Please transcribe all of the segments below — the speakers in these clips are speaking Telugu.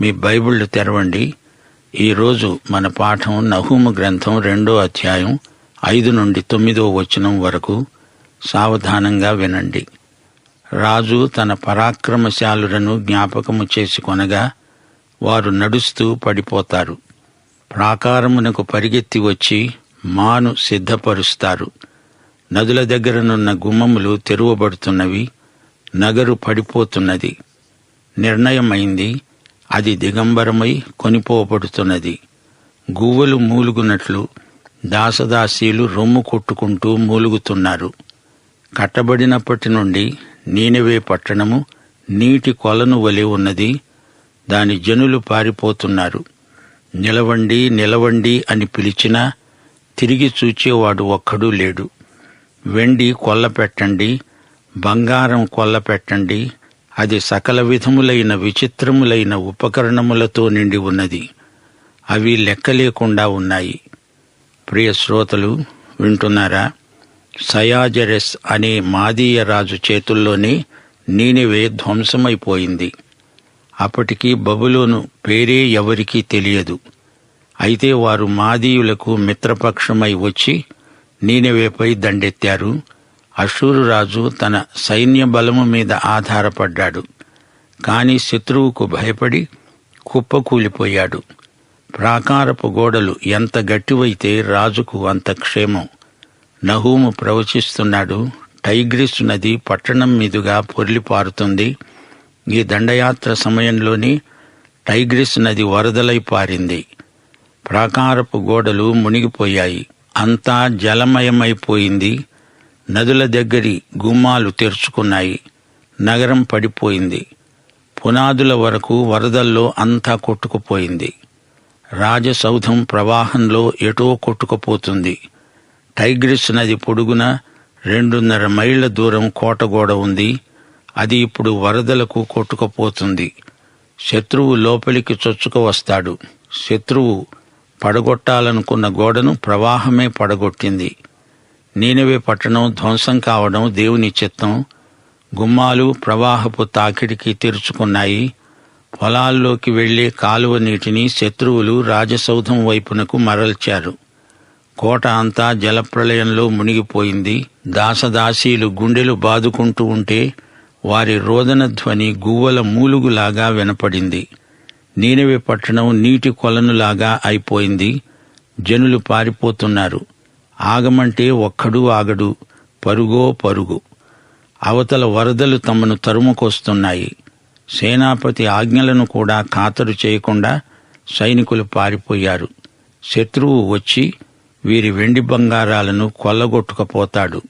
మీ బైబిళ్ళు తెరవండి. ఈరోజు మన పాఠం నహూము గ్రంథం రెండో అధ్యాయం ఐదు నుండి తొమ్మిదో వచనం వరకు సావధానంగా వినండి. రాజు తన పరాక్రమశాలులను జ్ఞాపకము చేసుకొనగా వారు నడుస్తూ పడిపోతారు. ప్రాకారమునకు పరిగెత్తి వచ్చి మాను సిద్ధపరుస్తారు. నదుల దగ్గరనున్న గుమ్మములు తెరువబడుతున్నవి నగరు పడిపోతున్నది. నిర్ణయమైంది. అది దిగంబరమై కొనిపోబడుతున్నది. గువ్వలు మూలుగునట్లు దాసదాసీలు రొమ్ము కొట్టుకుంటూ మూలుగుతున్నారు. కట్టబడినప్పటి నుండి నీనవే పట్టణము నీటి కొలను వలె ఉన్నది. దాని జనులు పారిపోతున్నారు. నిలవండి నిలవండి అని పిలిచినా తిరిగి చూచేవాడు ఒక్కడూ లేడు. వెండి కొల్ల పెట్టండి బంగారం కొల్ల పెట్టండి అది సకల విధములైన విచిత్రములైన ఉపకరణములతో నిండి ఉన్నది. అవి లెక్కలేకుండా ఉన్నాయి. ప్రియ శ్రోతలు వింటున్నారా? సయాజరెస్ అనే మాదీయ రాజు చేతుల్లోనే నీనివే ధ్వంసమైపోయింది. అప్పటికి బబులోను పేరే ఎవరికీ తెలియదు. అయితే వారు మాదీయులకు మిత్రపక్షమై వచ్చి నీనవేపై దండెత్తారు. అషూరు రాజు తన సైన్య బలము మీద ఆధారపడ్డాడు. కాని శత్రువుకు భయపడి కుప్పకూలిపోయాడు. ప్రాకారపు గోడలు ఎంత గట్టివైతే రాజుకు అంత క్షేమం. నహూము ప్రవచిస్తున్నాడు టైగ్రిస్ నది పట్టణం మీదుగా పొర్లిపారుతుంది. ఈ దండయాత్ర సమయంలోనే టైగ్రిస్ నది వరదలై పారింది. ప్రాకారపు గోడలు మునిగిపోయాయి. అంతా జలమయమైపోయింది. నదుల దగ్గరి గుమ్మాలు తెరుచుకున్నాయి. నగరం పడిపోయింది. పునాదుల వరకు వరదల్లో అంతా కొట్టుకుపోయింది. రాజసౌధం ప్రవాహంలో ఎటో కొట్టుకుపోతుంది. టైగ్రిస్ నది పొడుగున రెండున్నర మైళ్ళ దూరం కోటగోడ ఉంది. అది ఇప్పుడు వరదలకు కొట్టుకుపోతుంది. శత్రువు లోపలికి చొచ్చుకు వస్తాడు. శత్రువు పడగొట్టాలనుకున్న గోడను ప్రవాహమే పడగొట్టింది. నీనవే పట్టణం ధ్వంసం కావడం దేవుని చిత్తం. గుమ్మాలు ప్రవాహపు తాకిడికి తెరుచుకున్నాయి. పొలాల్లోకి వెళ్ళే కాలువ నీటిని శత్రువులు రాజసౌధం వైపునకు మరల్చారు. కోట అంతా జలప్రలయంలో మునిగిపోయింది. దాసదాసీలు గుండెలు బాదుకుంటూ ఉంటే వారి రోదన ధ్వని గువ్వల మూలుగులాగా వినపడింది. నీనవే పట్టణం నీటి కొలనులాగా అయిపోయింది. జనులు పారిపోతున్నారు. ఆగమంటే ఒక్కడు ఆగడు పరుగో పరుగు. అవతల వరదలు తమను తరుముకొస్తున్నాయి. సేనాపతి ఆజ్ఞలను కూడా ఖాతరు చేయకుండా సైనికులు పారిపోయారు. శత్రువు వచ్చి వీరి వెండి బంగారాలను కొల్లగొట్టుకపోతాడు.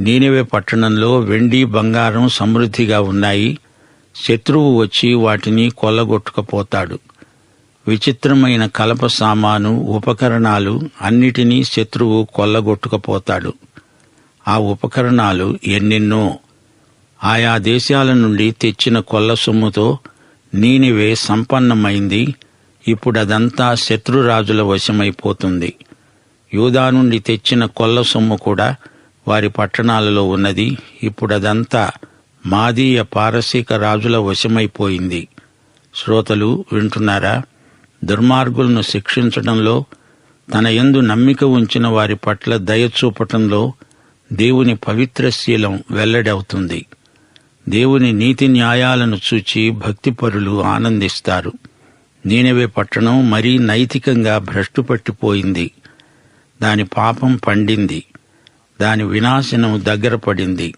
నీనివే పట్టణంలో వెండి బంగారం సమృద్ధిగా ఉన్నాయి. శత్రువు వచ్చి వాటిని కొల్లగొట్టుకపోతాడు. విచిత్రమైన కలప సామాను ఉపకరణాలు అన్నిటినీ శత్రువు కొల్లగొట్టుకపోతాడు. ఆ ఉపకరణాలు ఎన్నెన్నో. ఆయా దేశాల నుండి తెచ్చిన కొల్ల సొమ్ముతో నీనివే సంపన్నమైంది. ఇప్పుడదంతా శత్రురాజుల వశమైపోతుంది. యూదా నుండి తెచ్చిన కొల్ల సొమ్ము కూడా వారి పట్టణాలలో ఉన్నది. ఇప్పుడదంతా మాదీయ పారసీక రాజుల వశమైపోయింది. శ్రోతలు వింటున్నారా? దుర్మార్గులను శిక్షించడంలో తన యందు నమ్మిక ఉంచిన వారి పట్ల దయ చూపటంలో దేవుని పవిత్ర శీలం వెల్లడవుతుంది. దేవుని నీతి న్యాయాలను చూచి భక్తిపరులు ఆనందిస్తారు. నీనవే పట్టణం మరీ నైతికంగా భ్రష్టుపట్టిపోయింది దాని పాపం పండింది. దాని వినాశనం దగ్గర పడింది.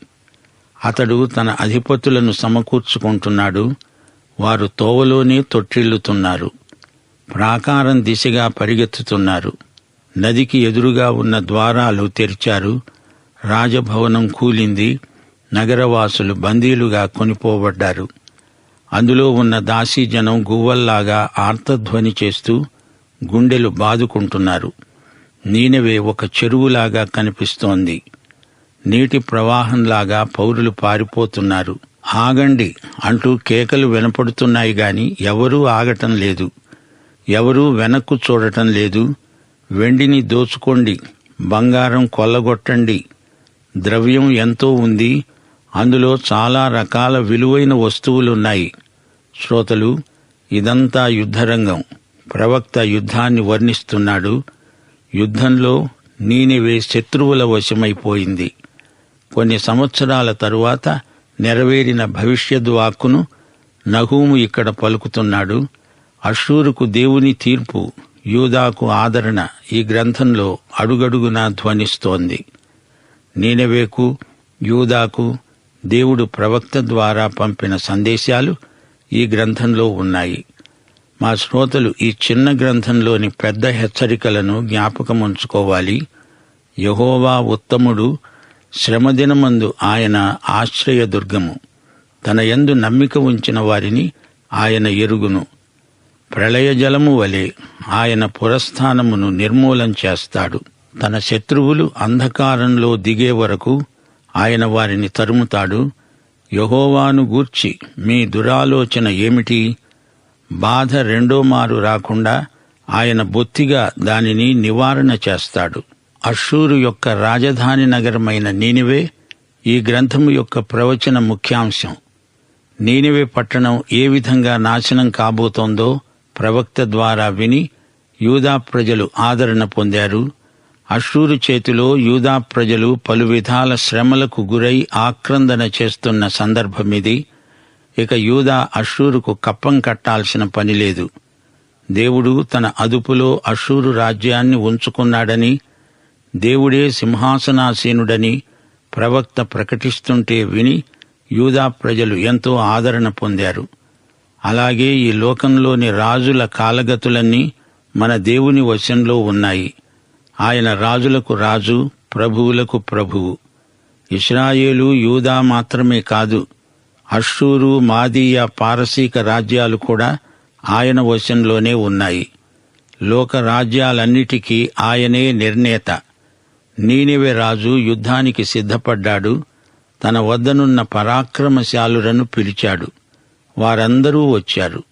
అతడు తన అధిపతులను సమకూర్చుకుంటున్నాడు. వారు తోవలోనే తొట్టిల్లుతున్నారు. ప్రాకారం దిశగా పరిగెత్తుతున్నారు. నదికి ఎదురుగా ఉన్న ద్వారాలు తెరిచారు. రాజభవనం కూలింది. నగరవాసులు బందీలుగా కొనిపోబడ్డారు. అందులో ఉన్న దాసీజనం గువ్వల్లాగా ఆర్తధ్వని చేస్తూ గుండెలు బాదుకుంటున్నారు. నీనవే ఒక చెరువులాగా కనిపిస్తోంది. నీటి ప్రవాహంలాగా పౌరులు పారిపోతున్నారు. ఆగండి అంటూ కేకలు వినపడుతున్నాయి గాని ఎవరూ ఆగటం లేదు. ఎవరూ వెనక్కు చూడటం లేదు. వెండిని దోచుకోండి బంగారం కొల్లగొట్టండి. ద్రవ్యం ఎంతో ఉంది అందులో చాలా రకాల విలువైన వస్తువులున్నాయి. శ్రోతలు ఇదంతా యుద్ధరంగం. ప్రవక్త యుద్ధాన్ని వర్ణిస్తున్నాడు. యుద్ధంలో నీనివే శత్రువుల వశమైపోయింది. కొన్ని సంవత్సరాల తరువాత నెరవేరిన భవిష్యద్ వాక్కును నహూము ఇక్కడ పలుకుతున్నాడు. అషూరుకు దేవుని తీర్పు యూదాకు ఆదరణ ఈ గ్రంథంలో అడుగడుగునా ధ్వనిస్తోంది. నీనవేకు యూదాకు దేవుడు ప్రవక్త ద్వారా పంపిన సందేశాలు ఈ గ్రంథంలో ఉన్నాయి. మా శ్రోతలు ఈ చిన్న గ్రంథంలోని పెద్ద హెచ్చరికలను జ్ఞాపకం ఉంచుకోవాలి యహోవా ఉత్తముడు శ్రమదినమందు ఆయన ఆశ్రయదుర్గము. తన యందు నమ్మిక ఉంచిన వారిని ఆయన ఎరుగును. ప్రళయజలము వలె ఆయన పురస్థానమును నిర్మూలం చేస్తాడు. తన శత్రువులు అంధకారంలో దిగే వరకు ఆయన వారిని తరుముతాడు. యహోవాను గూర్చి మీ దురాలోచన ఏమిటి? బాధ రెండో మారు రాకుండా ఆయన బొత్తిగా దానిని నివారణ చేస్తాడు. అషూరు యొక్క రాజధాని నగరమైన నీనివే ఈ గ్రంథము యొక్క ప్రవచన ముఖ్యాంశం. నీనివే పట్టణం ఏ విధంగా నాశనం కాబోతోందో ప్రవక్త ద్వారా విని యూదా ప్రజలు ఆదరణ పొందారు. అషూరు చేతిలో యూదా ప్రజలు పలు విధాల శ్రమలకు గురై ఆక్రందన చేస్తున్న సందర్భమిది. ఇక యూదా అషూరుకు కప్పం కట్టాల్సిన పని లేదు. దేవుడు తన అదుపులో అషూరు రాజ్యాన్ని ఉంచుకున్నాడని దేవుడే సింహాసనాసీనుడని ప్రవక్త ప్రకటిస్తుంటే విని యూదా ప్రజలు ఎంతో ఆదరణ పొందారు. అలాగే ఈ లోకంలోని రాజుల కాలగతులన్నీ మన దేవుని వశంలో ఉన్నాయి. ఆయన రాజులకు రాజు ప్రభువులకు ప్రభువు ఇస్రాయేలు యూదా మాత్రమే కాదు అషూరు మాదీయ పారసీక రాజ్యాలు కూడా ఆయన వశంలోనే ఉన్నాయి. లోక రాజ్యాలన్నిటికీ ఆయనే నిర్ణేత. నీనివే రాజు యుద్ధానికి సిద్ధపడ్డాడు తన వద్దనున్న పరాక్రమశాలురను పిలిచాడు. వారందరూ వచ్చారు.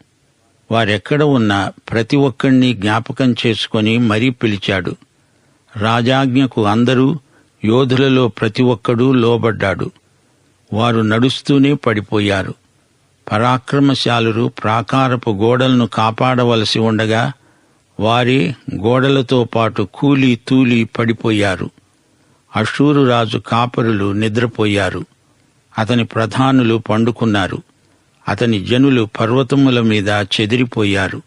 వారెక్కడ ఉన్నా ప్రతి ఒక్కణ్ణి జ్ఞాపకం చేసుకొని మరీ పిలిచాడు. రాజాజ్ఞకు అందరూ యోధులలో ప్రతి ఒక్కడూ లోబడ్డాడు. వారు నడుస్తూనే పడిపోయారు. పరాక్రమశాలురు ప్రాకారపు గోడలను కాపాడవలసి ఉండగా వారే గోడలతో పాటు కూలి తూలి పడిపోయారు. అషూరు రాజు కాపరులు నిద్రపోయారు. అతని ప్రధానులు పండుకున్నారు. అతని జనులు పర్వతముల మీద చెదిరిపోయారు.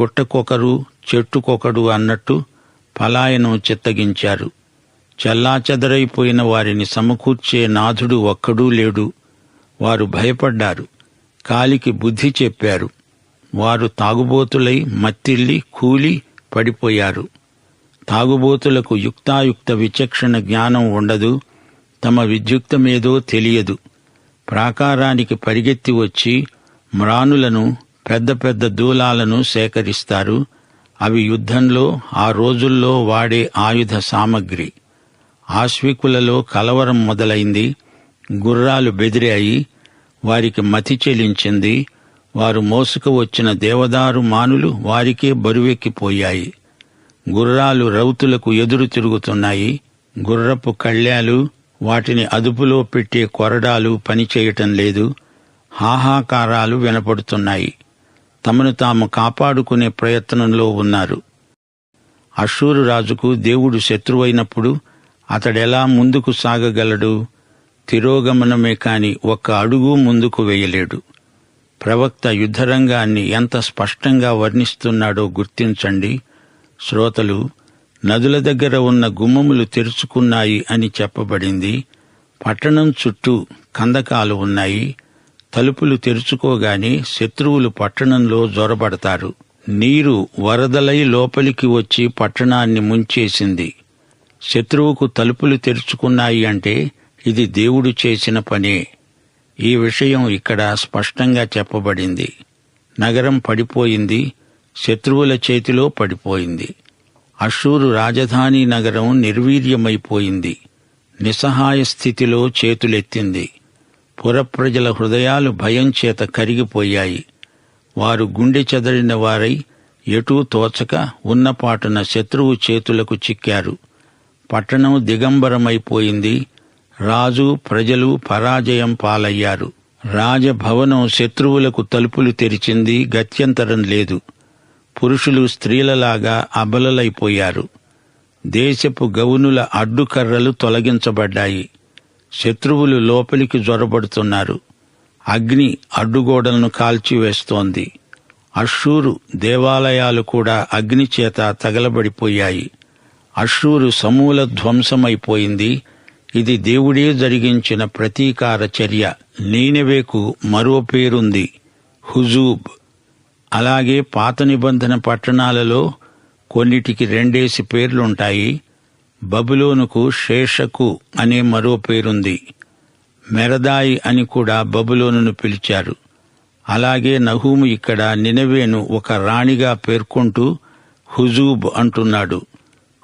గుట్టకొకరు చెట్టుకొకడు అన్నట్టు పలాయనం చిత్తగించారు. చెల్లాచెదరైపోయిన వారిని సమకూర్చే నాథుడు ఒక్కడూ లేడు. వారు భయపడ్డారు. కాలికి బుద్ధి చెప్పారు. వారు తాగుబోతులై మత్తిల్లి కూలి పడిపోయారు. తాగుబోతులకు యుక్తాయుక్త విచక్షణ జ్ఞానం ఉండదు. తమ విద్యుక్తమేదో తెలియదు. ప్రాకారానికి పరిగెత్తి వచ్చి మ్రానులను పెద్ద పెద్ద దూలాలను సేకరిస్తారు. అవి యుద్ధంలో ఆ రోజుల్లో వాడే ఆయుధ సామగ్రి. ఆశ్వికులలో కలవరం మొదలైంది. గుర్రాలు బెదిరాయి. వారికి మతి చెలించింది. వారు మోసుకు వచ్చిన దేవదారు మానులు వారికే బరువెక్కిపోయాయి. గుర్రాలు రౌతులకు ఎదురు తిరుగుతున్నాయి. గుర్రపు కళ్యాలు వాటిని అదుపులో పెట్టే కొరడాలు పనిచేయటం లేదు. హాహాకారాలు వినపడుతున్నాయి. తమను తాము కాపాడుకునే ప్రయత్నంలో ఉన్నారు. అశూరు రాజుకు దేవుడు శత్రువైనప్పుడు అతడెలా ముందుకు సాగగలడు? తిరోగమనమే కాని ఒక్క అడుగు ముందుకు వేయలేడు. ప్రవక్త యుద్ధరంగాన్ని ఎంత స్పష్టంగా వర్ణిస్తున్నాడో గుర్తించండి. శ్రోతలు నదుల దగ్గర ఉన్న గుమ్మములు తెరుచుకున్నాయి అని చెప్పబడింది. పట్టణం చుట్టూ కందకాలు ఉన్నాయి. తలుపులు తెరుచుకోగానే శత్రువులు పట్టణంలో జొరబడతారు. నీరు వరదలై లోపలికి వచ్చి పట్టణాన్ని ముంచేసింది. శత్రువుకు తలుపులు తెరుచుకున్నాయి అంటే ఇది దేవుడు చేసిన పనే. ఈ విషయం ఇక్కడ స్పష్టంగా చెప్పబడింది. నగరం పడిపోయింది. శత్రువుల చేతిలో పడిపోయింది. అషూరు రాజధాని నగరం నిర్వీర్యమైపోయింది. నిస్సహాయ స్థితిలో చేతులెత్తింది. పురప్రజల హృదయాలు భయం చేత కరిగిపోయాయి. వారు గుండె చెదరిన వారై ఎటూ తోచక ఉన్నపాటున శత్రువు చేతులకు చిక్కారు. పట్టణం దిగంబరమైపోయింది. రాజు ప్రజలు పరాజయం పాలయ్యారు. రాజభవనం శత్రువులకు తలుపులు తెరిచింది గత్యంతరం లేదు. పురుషులు స్త్రీలలాగా అబలలైపోయారు. దేశపు గవునుల అడ్డుకర్రలు తొలగించబడ్డాయి. శత్రువులు లోపలికి జొరబడుతున్నారు. అగ్ని అడ్డుగోడలను కాల్చివేస్తోంది. అషూరు దేవాలయాలు కూడా అగ్ని చేత తగలబడిపోయాయి. అషూరు సమూల ధ్వంసమైపోయింది. ఇది దేవుడే జరిగించిన ప్రతీకార చర్య. నీనెవేకు మరో పేరుంది. హుజూబ్. అలాగే పాత నిబంధన పట్టణాలలో కొన్నిటికి రెండేసి పేర్లుంటాయి. బబులోనుకు శేషకు అనే మరో పేరుంది. మెరదాయి అని కూడా బబులోనును పిలిచారు. అలాగే నహూము ఇక్కడ నినవేను ఒక రాణిగా పేర్కొంటూ హుజూబ్ అంటున్నాడు.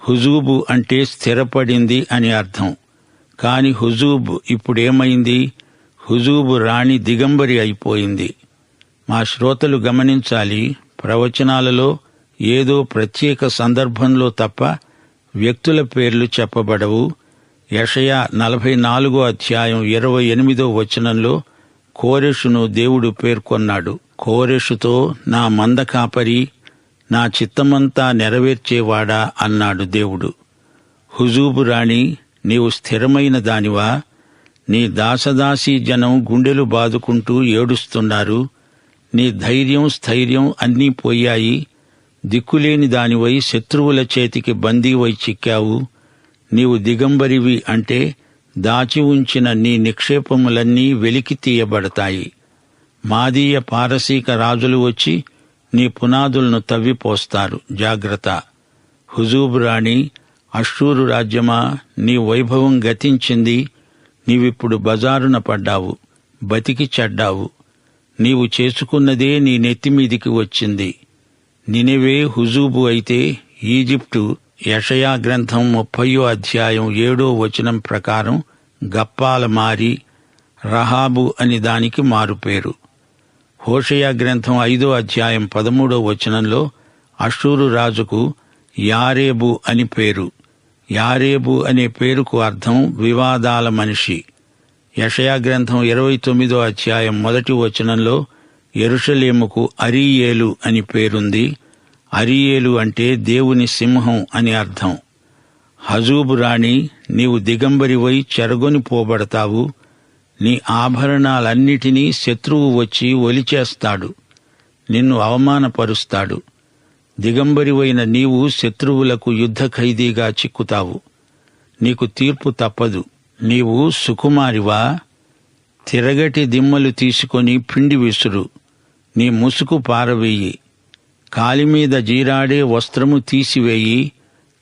హుజూబు అంటే స్థిరపడింది అని అర్థం. కాని హుజూబ్ ఇప్పుడేమైంది? హుజూబు రాణి దిగంబరి అయిపోయింది. మా శ్రోతలు గమనించాలి ప్రవచనాలలో ఏదో ప్రత్యేక సందర్భంలో తప్ప వ్యక్తుల పేర్లు చెప్పబడవు. యషయా నలభై నాలుగో అధ్యాయం ఇరవై ఎనిమిదో వచనంలో కోరెషును దేవుడు పేర్కొన్నాడు. కోరెషుతో నా మంద కాపరి నా చిత్తమంతా నెరవేర్చేవాడా అన్నాడు దేవుడు. హుజూబు రాణి నీవు స్థిరమైన దానివా? నీ దాసదాసీ జనం గుండెలు బాదుకుంటూ ఏడుస్తున్నారు. నీ ధైర్యం స్థైర్యం అన్నీ పోయాయి. దిక్కులేని దానివై శత్రువుల చేతికి బందీవై చిక్కావు. నీవు దిగంబరివి అంటే దాచి ఉంచిన నీ నిక్షేపములన్నీ వెలికి తీయబడతాయి. మాదీయ పారసీక రాజులు వచ్చి నీ పునాదులను తవ్విపోస్తారు. జాగ్రత్త. హుజూబ్ రాణి అషూరు రాజ్యమా నీ వైభవం గతించింది. నీవిప్పుడు బజారున పడ్డావు. బతికి చెడ్డావు. నీవు చేసుకున్నదే నీ నెత్తిమీదికి వచ్చింది. నినివే హుజూబు అయితే ఈజిప్టు యషయా గ్రంథం ముప్పయో అధ్యాయం ఏడో వచనం ప్రకారం గప్పాల మారి రహాబు అని దానికి మారుపేరు. హోషయా గ్రంథం ఐదో అధ్యాయం పదమూడో వచనంలో అషూరు రాజుకు యారేబు అని పేరు. యారేబు అనే పేరుకు అర్థం వివాదాల మనిషి. యషయా గ్రంథం ఇరవై తొమ్మిదో అధ్యాయం మొదటి వచనంలో ఎరుషలేముకు అరియేలు అని పేరుంది. అరియేలు అంటే దేవుని సింహం అని అర్థం. హజూబు రాణి నీవు దిగంబరివై చెరగొని పోబడతావు. నీ ఆభరణాలన్నిటినీ శత్రువు వచ్చి ఒలిచేస్తాడు. నిన్ను అవమానపరుస్తాడు. దిగంబరివైన నీవు శత్రువులకు యుద్ధ ఖైదీగా చిక్కుతావు. నీకు తీర్పు తప్పదు. నీవు సుకుమారివా? తిరగటి దిమ్మలు తీసుకొని పిండి విసురు. నీ ముసుగు పారవేయి. కాలిమీద జీరాడే వస్త్రము తీసివేయి.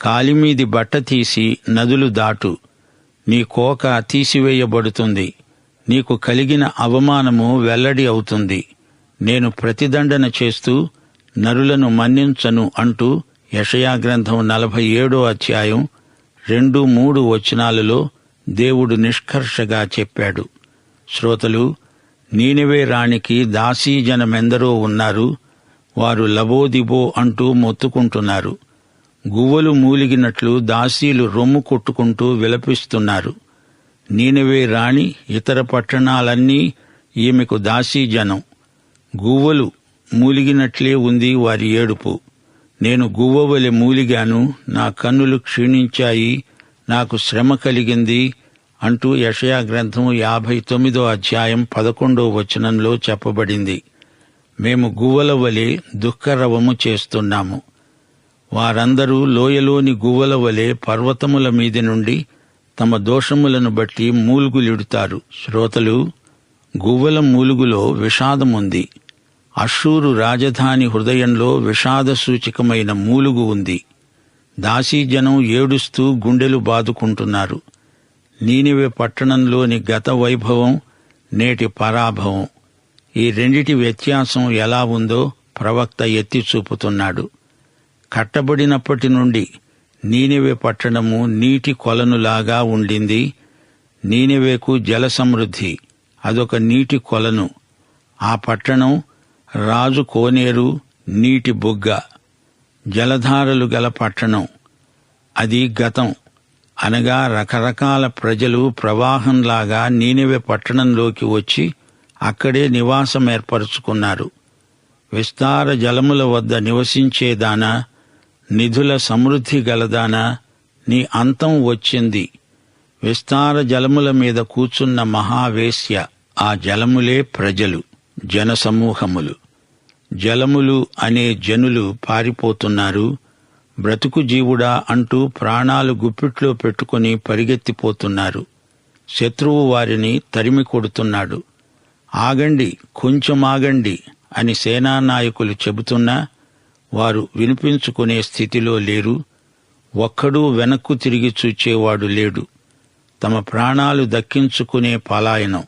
కాలిమీది బట్ట తీసి నదులు దాటు. నీ కోక తీసివేయబడుతుంది. నీకు కలిగిన అవమానము వెల్లడి అవుతుంది. నేను ప్రతిదండన చేస్తూ నరులను మన్నించను అంటూ యషయా గ్రంథం నలభై ఏడో అధ్యాయం రెండు మూడు వచనాలలో దేవుడు నిష్కర్షగా చెప్పాడు. శ్రోతలు నీనివే రాణికి దాసీజనమెందరో ఉన్నారు. వారు లబోదిబో అంటూ మొత్తుకుంటున్నారు. గువ్వలు మూలిగినట్లు దాసీలు రొమ్ము కొట్టుకుంటూ విలపిస్తున్నారు. నీనివే రాణి ఇతర పట్టణాలన్నీ ఈమెకు దాసీజనం గువ్వలు మూలిగినట్లే ఉంది వారి ఏడుపు. నేను గువ్వవలె మూలిగాను నా కన్నులు క్షీణించాయి నాకు శ్రమ కలిగింది అంటూ యషయా గ్రంథం యాభై తొమ్మిదో అధ్యాయం పదకొండో వచనంలో చెప్పబడింది. మేము గువ్వల వలె దుఃఖరవము చేస్తున్నాము. వారందరూ లోయలోని గువ్వల వలె పర్వతముల మీద నుండి తమ దోషములను బట్టి మూలుగులిడుతారు. శ్రోతలు గువ్వల మూలుగులో విషాదముంది. అషూరు రాజధాని హృదయంలో విషాద సూచికమైన మూలుగు ఉంది. దాసీజనం ఏడుస్తూ గుండెలు బాదుకుంటున్నారు. నీనివే పట్టణంలోని గత వైభవం నేటి పరాభవం. ఈ రెండిటి వ్యత్యాసం ఎలా ఉందో ప్రవక్త ఎత్తి చూపుతున్నాడు కట్టబడినప్పటి నుండి నీనివే పట్టణము నీటి కొలనులాగా ఉండింది. నీనివేకు జల సమృద్ధి అదొక నీటి కొలను. ఆ పట్టణం రాజు కోనేరు నీటి బుగ్గ. జలధారలు గల పట్టణం. అది గతం. అనగా రకరకాల ప్రజలు ప్రవాహంలాగా నీనివే పట్టణంలోకి వచ్చి అక్కడే నివాసం ఏర్పరచుకున్నారు. విస్తార జలముల వద్ద నివసించేదానా నిధుల సమృద్ధి గలదానా నీ అంతం వచ్చింది. విస్తార జలముల మీద కూచున్న మహావేశ్య ఆ జలములే ప్రజలు జనసమూహములు. జలములు అనే జనులు పారిపోతున్నారు. బ్రతుకు జీవుడా అంటూ ప్రాణాలు గుప్పిట్లో పెట్టుకుని పరిగెత్తిపోతున్నారు. శత్రువు వారిని తరిమి కొడుతున్నాడు. ఆగండి కొంచెం ఆగండి అని సేనానాయకులు చెబుతున్నా వారు వినిపించుకునే స్థితిలో లేరు. ఒక్కడూ వెనక్కు తిరిగి చూచేవాడు లేడు. తమ ప్రాణాలు దక్కించుకునే పలాయనం.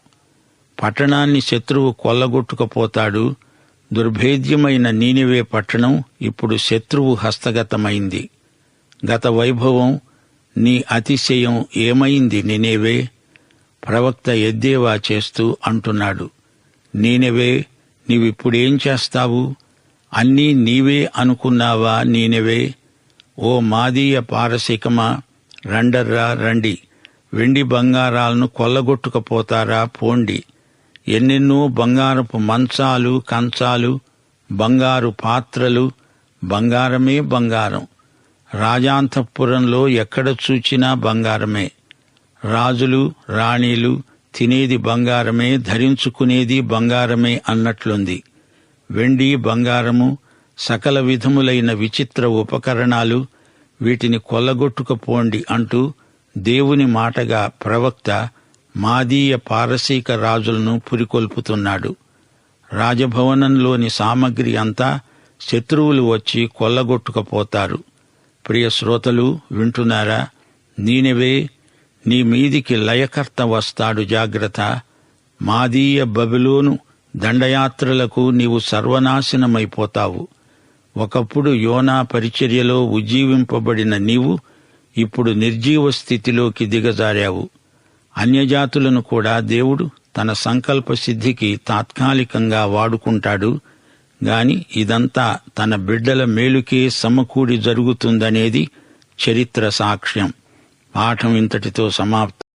పట్టణాన్ని శత్రువు కొల్లగొట్టుకుపోతాడు. దుర్భేద్యమైన నీనివే పట్టణం ఇప్పుడు శత్రువు హస్తగతమైంది. గత వైభవం నీ అతిశయం ఏమైంది నినేవే? ప్రవక్త ఎద్దేవా చేస్తూ అంటున్నాడు. నీనెవే నీవిప్పుడేం చేస్తావు? అన్నీ నీవే అనుకున్నావా నీనెవే? ఓ మాదీయ పారసికమా? రండర్రా రండి. వెండి బంగారాలను కొల్లగొట్టుకుపోతారా పోండి. ఎన్నెన్నో బంగారపు మంచాలు కంచాలు బంగారు పాత్రలు బంగారమే బంగారం. రాజాంతఃపురంలో ఎక్కడ చూచినా బంగారమే. రాజులు రాణీలు తినేది బంగారమే ధరించుకునేది బంగారమే అన్నట్లుంది. వెండి బంగారము సకల విధములైన విచిత్ర ఉపకరణాలు వీటిని కొల్లగొట్టుకుపోండి అంటూ దేవుని మాటగా ప్రవక్త మాదీయ పారసీక రాజులను పురికొల్పుతున్నాడు. రాజభవనంలోని సామగ్రి అంతా శత్రువులు వచ్చి కొల్లగొట్టుకుపోతారు. ప్రియ శ్రోతలు వింటున్నారా? నీనవే నీ మీదికి లయకర్త వస్తాడు జాగ్రత్త. మాదీయ బబిలోను దండయాత్రలకు నీవు సర్వనాశనమైపోతావు. ఒకప్పుడు యోనా పరిచర్యలో ఉజ్జీవింపబడిన నీవు ఇప్పుడు నిర్జీవ స్థితిలోకి దిగజారావు. అన్యజాతులను కూడా దేవుడు తన సంకల్ప సిద్ధికి తాత్కాలికంగా వాడుకుంటాడు. గాని ఇదంతా తన బిడ్డల మేలుకే సమకూడి జరుగుతుందనేది చరిత్ర సాక్ష్యం. పాఠం ఇంతటితో సమాప్తం.